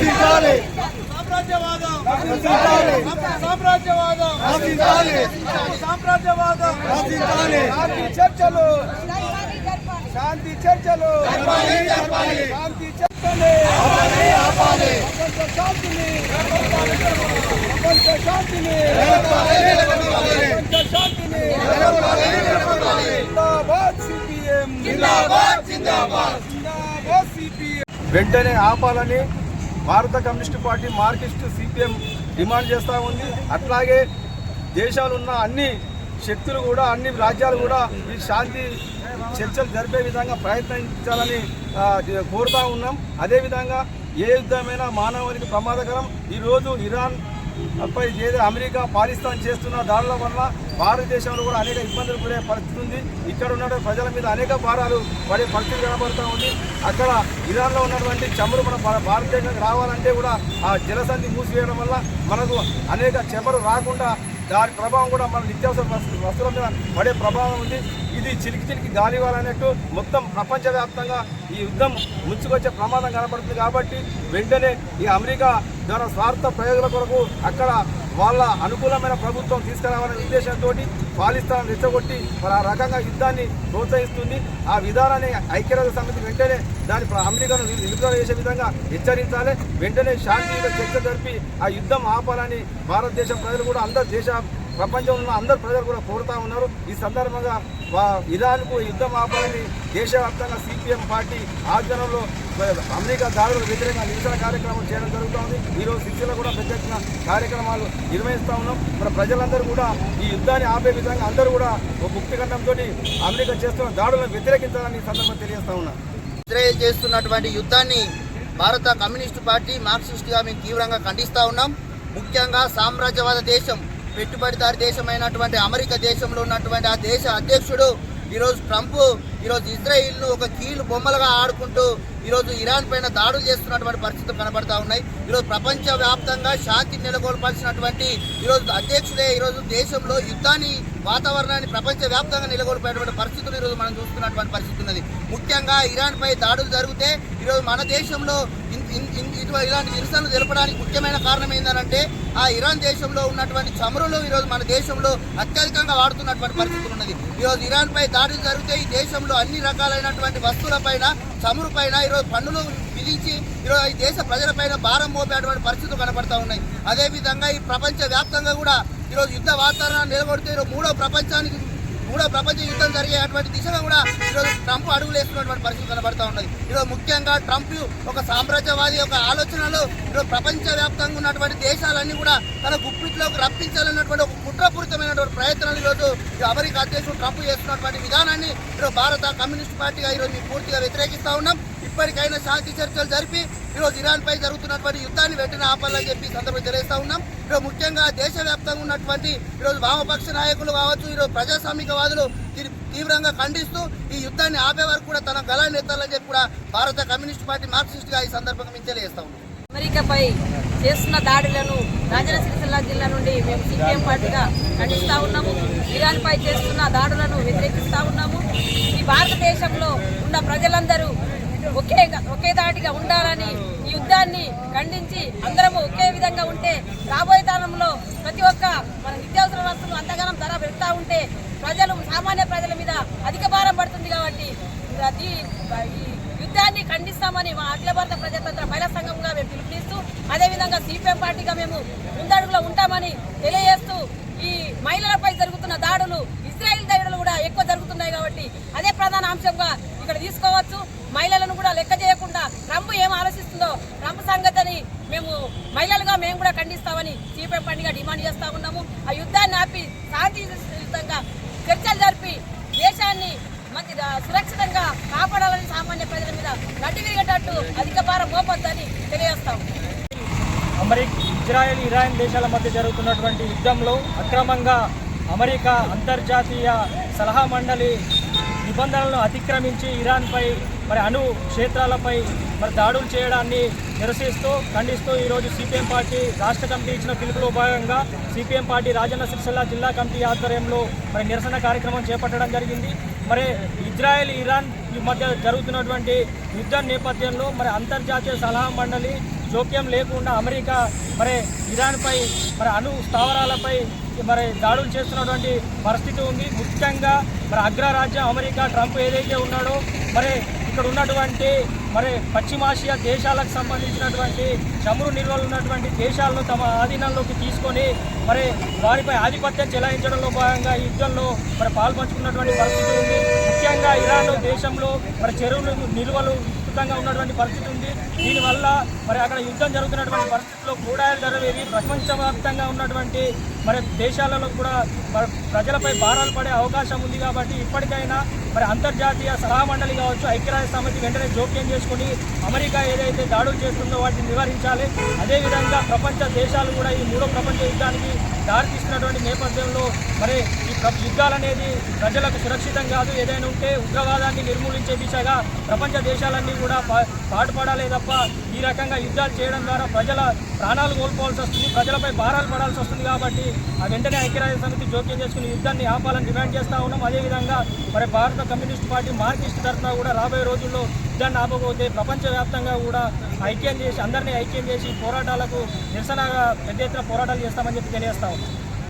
నశించాలి సామ్రాజ్యవాదం. నశించాలి సామ్రాజ్యవాదం. నశించాలి సామ్రాజ్యవాదం. నశించాలి శాంతి చర్చలు. శాంతి చర్చలు. శాంతి చర్చలే. ఆపాలి, ఆపాలి. ప్రపంచ శాంతిని. ప్రపంచ శాంతిని. నిలబడాలి, నిలబడాలి. ప్రపంచ శాంతిని. నిలబడాలి, నిలబడాలి. జిందాబాద్ సిపిఎం. జిందాబాద్ జిందాబాద్. జిందాబాద్ సిపిఎం. వెంటనే ఆపాలని భారత communist party Marxist CPM demand చేస్తూ ఉంది. అట్లాగే దేశాలు ఉన్న అన్ని శక్తులు కూడా అన్ని రాజ్యాలు కూడా ఈ శాంతి చర్చలు జరిపే విధంగా ప్రయత్నించాలని కోరుతూ ఉన్నాం. అదేవిధంగా ఏ యుద్ధమైనా మానవానికి ప్రమాదకరం. ఈరోజు ఇరాన్ పై ఏదో అమెరికా పాకిస్తాన్ చేస్తున్న దాడుల వల్ల భారతదేశంలో కూడా అనేక ఇబ్బందులు పడే పరిస్థితి ఉంది. ఇక్కడ ఉన్న ప్రజల మీద అనేక భారాలు పడే పరిస్థితి కనబడుతూ ఉంది. అక్కడ ఇరాన్లో ఉన్నటువంటి చమురు మన భా- భారతదేశానికి రావాలంటే కూడా ఆ జలసంధి మూసివేయడం వల్ల మనకు అనేక చెమరు రాకుండా దాని ప్రభావం కూడా మన నిత్యావసర వస్తు- వస్తువుల మీద పడే ప్రభావం ఉంది. ఇది చిలికి చిలికి గాలివాలన్నట్టు మొత్తం ప్రపంచవ్యాప్తంగా ఈ యుద్ధం ముంచుకొచ్చే ప్రమాదం కనబడుతుంది కాబట్టి వెంటనే ఈ అమెరికా ద్వారా స్వార్థ ప్రయోజనాల కొరకు అక్కడ వాళ్ళ అనుకూలమైన ప్రభుత్వం తీసుకురావాలనే ఉద్దేశంతో పాలిస్తాన్ రెచ్చగొట్టి మరి ఆ రకంగా యుద్ధాన్ని ప్రోత్సహిస్తుంది. ఆ విధానాన్ని ఐక్యరాజ్య సమితి వెంటనే దాని అమెరికాను నిలుపుదల చేసే విధంగా హెచ్చరించాలి. వెంటనే శాంతియుత చర్చ జరిపి ఆ యుద్ధం ఆపాలని భారతదేశం ప్రజలు కూడా అందరు దేశ ప్రపంచంలో అందరు ప్రజలు కూడా కోరుతా ఉన్నారు. ఈ సందర్భంగా వా- ఇరాన్కు యుద్ధం ఆపాలని దేశవ్యాప్తంగా సిపిఎం పార్టీ ఆధ్వర్యంలో అమెరికా దాడులకు వ్యతిరేకంగా నిరసన కార్యక్రమం చేయడం జరుగుతోంది. ఈరోజు శిక్షలో కూడా పెద్ద ఎత్తున కార్యక్రమాలు నిర్వహిస్తూ ఉన్నాం. మన ప్రజలందరూ కూడా ఈ యుద్ధాన్ని ఆపే విధంగా అందరూ కూడా ఒక ముక్తిఖండంతో అమెరికా చేస్తున్న దాడులను వ్యతిరేకించాలని ఈ సందర్భంగా తెలియజేస్తా ఉన్నాం. ఇజ్రాయెల్ చేస్తున్నటువంటి యుద్ధాన్ని భారత కమ్యూనిస్టు పార్టీ మార్క్సిస్ట్గా మేము తీవ్రంగా ఖండిస్తూ ఉన్నాం. ముఖ్యంగా సామ్రాజ్యవాద దేశం పెట్టుబడిదారి దేశమైనటువంటి అమెరికా దేశంలో ఉన్నటువంటి ఆ దేశ అధ్యక్షుడు ఈరోజు ట్రంప్ ఈరోజు ఇజ్రాయిల్ను ఒక కీలు బొమ్మలుగా ఆడుకుంటూ ఈరోజు ఇరాన్ పైన దాడులు చేస్తున్నటువంటి పరిస్థితులు కనబడతా ఉన్నాయి. ఈరోజు ప్రపంచవ్యాప్తంగా శాంతి నెలకొల్పాల్సినటువంటి ఈరోజు అధ్యక్షుడే ఈరోజు దేశంలో యుద్ధాన్ని వాతావరణాన్ని ప్రపంచవ్యాప్తంగా నెలకొల్పేటువంటి పరిస్థితులు ఈరోజు మనం చూస్తున్నటువంటి పరిస్థితి ఉన్నది. ముఖ్యంగా ఇరాన్ పై దాడులు జరిగితే ఈరోజు మన దేశంలో ఇటు- ఇలాంటి నిరసనలు తెలపడానికి ముఖ్యమైన కారణం ఏంటంటే ఆ ఇరాన్ దేశంలో ఉన్నటువంటి చమురులు ఈరోజు మన దేశంలో అత్యధికంగా వాడుతున్నటువంటి పరిస్థితులు ఉన్నది. ఈరోజు ఇరాన్ పై దాడులు జరిగితే ఈ దేశంలో అన్ని రకాలైనటువంటి వస్తువులపైన చమురు పైన ఈరోజు పన్నులు విధించి ఈరోజు ఈ దేశ ప్రజలపైన భారం మోపేటువంటి పరిస్థితులు కనబడతా ఉన్నాయి. అదేవిధంగా ఈ ప్రపంచ వ్యాప్తంగా కూడా ఈరోజు యుద్ధ వాతావరణాన్ని నిలబడితే ఈరోజు మూడో ప్రపంచానికి మూడో ప్రపంచ యుద్ధం జరిగేటువంటి దిశగా కూడా ఈరోజు ట్రంప్ అడుగులు వేస్తున్నటువంటి పరిస్థితి కనబడతా ఉన్నది. ఈరోజు ముఖ్యంగా ట్రంప్ ఒక సామ్రాజ్యవాది ఒక ఆలోచనలో ఈరోజు ప్రపంచవ్యాప్తంగా ఉన్నటువంటి దేశాలన్నీ కూడా తన గుప్పిట్లోకి రప్పించాలన్నటువంటి ఒక కుట్రపూరితమైనటువంటి ప్రయత్నాలు ఈరోజు అమెరికా అధ్యక్షుడు ట్రంప్ చేస్తున్నటువంటి విధానాన్ని ఈరోజు భారత కమ్యూనిస్ట్ పార్టీగా ఈరోజు పూర్తిగా వ్యతిరేకిస్తూ ఉన్నాం. ఇప్పటికైనా శాంతి చర్చలు జరిపి ఈరోజు ఇరాన్ పై జరుగుతున్నటువంటి యుద్ధాన్ని వెంటనే ఆపాలని చెప్పి సందర్భంగా తెలియజేస్తా ఉన్నాం. ఈరోజు ముఖ్యంగా దేశవ్యాప్తంగా ఉన్నటువంటి ఈరోజు వామపక్ష నాయకులు కావచ్చు ఈరోజు ప్రజాస్వామికవాదులు దీన్ని తీవ్రంగా ఖండిస్తూ ఈ యుద్ధాన్ని ఆపే వరకు కూడా తన గలాన్ని ఎత్తాలని చెప్పి కూడా భారత కమ్యూనిస్ట్ పార్టీ మార్క్సిస్ట్గా ఈ సందర్భంగా మేము తెలియజేస్తా ఉన్నాం. అమెరికాపై చేస్తున్న దాడులను రాజన సిరిసిల్ల జిల్లా నుండి మేము సిపిఎం పార్టీగా ఖండిస్తూ ఉన్నాము. ఇరాన్ పై చేస్తున్న దాడులను వ్యతిరేకిస్తా ఉన్నాము. ఈ భారతదేశంలో ఉన్న ప్రజలందరూ ఒకే ఒకే దాటిగా ఉండాలని ఈ యుద్ధాన్ని ఖండించి అందరము ఒకే విధంగా ఉంటే రాబోయే కాలంలో ప్రతి ఒక్క మన నిత్యావసర వస్తువులు అంతగానం ధర పెడతా ఉంటే ప్రజలు సామాన్య ప్రజల మీద అధిక భారం పడుతుంది కాబట్టి ఈ ఈ యుద్ధాన్ని ఖండిస్తామని మా అఖిల భారత ప్రజాతంత్ర మహిళా సంఘంగా మేము పిలుపునిస్తూ అదేవిధంగా సిపిఎం పార్టీగా మేము ముందడుగులో ఉంటామని తెలియజేస్తూ ఈ మహిళలపై జరుగుతున్న దాడులు ఇజ్రాయెల్ దాడులు కూడా ఎక్కువ జరుగుతున్నాయి కాబట్టి అదే ప్రధాన అంశంగా ఇక్కడ తీసుకోవచ్చు మహిళలను కూడా లెక్క చేయకుండా ట్రంప్ ఏం ఆలోచిస్తుందో ట్రంప్ సంగతిని మేము మహిళలుగా మేము కూడా ఖండిస్తామని డిమాండ్ చేస్తా ఉన్నాము. ఆ యుద్ధాన్ని ఆపి శాంతియుతంగా చర్చలు జరిపి దేశాన్ని మంచి సురక్షితంగా కాపాడాలని సామాన్య ప్రజల మీద నడ్డి తిరిగేటట్టు అధిక భారం మోపొద్దని తెలియజేస్తాము అమెరికా ఇజ్రాయెల్ ఇరాన్ దేశాల మధ్య జరుగుతున్నటువంటి యుద్ధంలో అక్రమంగా అమెరికా అంతర్జాతీయ సలహా మండలి నిబంధనలను అతిక్రమించి ఇరాన్పై మరి అణు క్షేత్రాలపై మరి దాడులు చేయడాన్ని నిరసిస్తూ ఖండిస్తూ ఈరోజు సిపిఎం పార్టీ రాష్ట్ర కమిటీ ఇచ్చిన పిలుపులో భాగంగా సిపిఎం పార్టీ రాజన్న సిరిసిల్ల జిల్లా కమిటీ ఆధ్వర్యంలో మరి నిరసన కార్యక్రమం చేపట్టడం జరిగింది. మరి ఇజ్రాయెల్ ఇరాన్ ఈ మధ్య జరుగుతున్నటువంటి యుద్ధ నేపథ్యంలో మరి అంతర్జాతీయ సలహా మండలి జోక్యం లేకుండా అమెరికా మరి ఇరాన్పై మరి అణు స్థావరాలపై మరి దాడులు చేస్తున్నటువంటి పరిస్థితి ఉంది. ముఖ్యంగా మరి అగ్రరాజ్యం అమెరికా ట్రంప్ ఏదైతే ఉన్నాడో మరి ఇక్కడ ఉన్నటువంటి మరి పశ్చిమాసియా దేశాలకు సంబంధించినటువంటి చమురు నిల్వలు ఉన్నటువంటి దేశాలను తమ ఆధీనంలోకి తీసుకొని మరి వారిపై ఆధిపత్యం చెలాయించడంలో భాగంగా ఈ యుద్ధంలో మరి పాల్పంచుకున్నటువంటి పరిస్థితి ఉంది. ముఖ్యంగా ఇరాన్ దేశంలో మరి చెరువులు నిల్వలు ప్రస్తుతంగా ఉన్నటువంటి పరిస్థితి ఉంది. దీనివల్ల మరి అక్కడ యుద్ధం జరుగుతున్నటువంటి పరిస్థితుల్లో కూడాయిల ధరలు ప్రపంచవ్యాప్తంగా ఉన్నటువంటి మరి దేశాలలో కూడా మరి ప్రజలపై భారాలు పడే అవకాశం ఉంది కాబట్టి ఇప్పటికైనా మరి అంతర్జాతీయ సలహా మండలి కావచ్చు ఐక్యరాజ్య సమితి వెంటనే జోక్యం చేసుకుని అమెరికా ఏదైతే దాడులు చేస్తుందో వాటిని నివారించాలి. అదేవిధంగా ప్రపంచ దేశాలు కూడా ఈ మూడో ప్రపంచ యుద్ధానికి దారితీస్తున్నటువంటి నేపథ్యంలో మరి యుద్ధాలు అనేది ప్రజలకు సురక్షితం కాదు. ఏదైనా ఉంటే ఉగ్రవాదాన్ని నిర్మూలించే దిశగా ప్రపంచ దేశాలన్నీ కూడా పా- పాటుపడాలే తప్ప ఈ రకంగా యుద్ధాలు చేయడం ద్వారా ప్రజల ప్రాణాలు కోల్పోవాల్సి వస్తుంది. ప్రజలపై భారాలు పడాల్సి వస్తుంది కాబట్టి ఆ వెంటనే ఐక్యరాజ్య సమితి జోక్యం చేసుకుని యుద్ధాన్ని ఆపాలని డిమాండ్ చేస్తా ఉన్నాం. అదేవిధంగా మరి భారత కమ్యూనిస్ట్ పార్టీ మార్కిస్ట్ తరఫున కూడా రాబోయే రోజుల్లో యుద్ధాన్ని ఆపకపోతే ప్రపంచవ్యాప్తంగా కూడా ఐక్యం చేసి అందరినీ ఐక్యం చేసి పోరాటాలకు నిరసనగా పెద్ద ఎత్తున పోరాటాలు చేస్తామని చెప్పి తెలియజేస్తా ఉన్నాం.